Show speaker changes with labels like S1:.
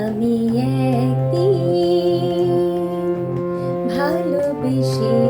S1: আমি একদিন ভালোবেসে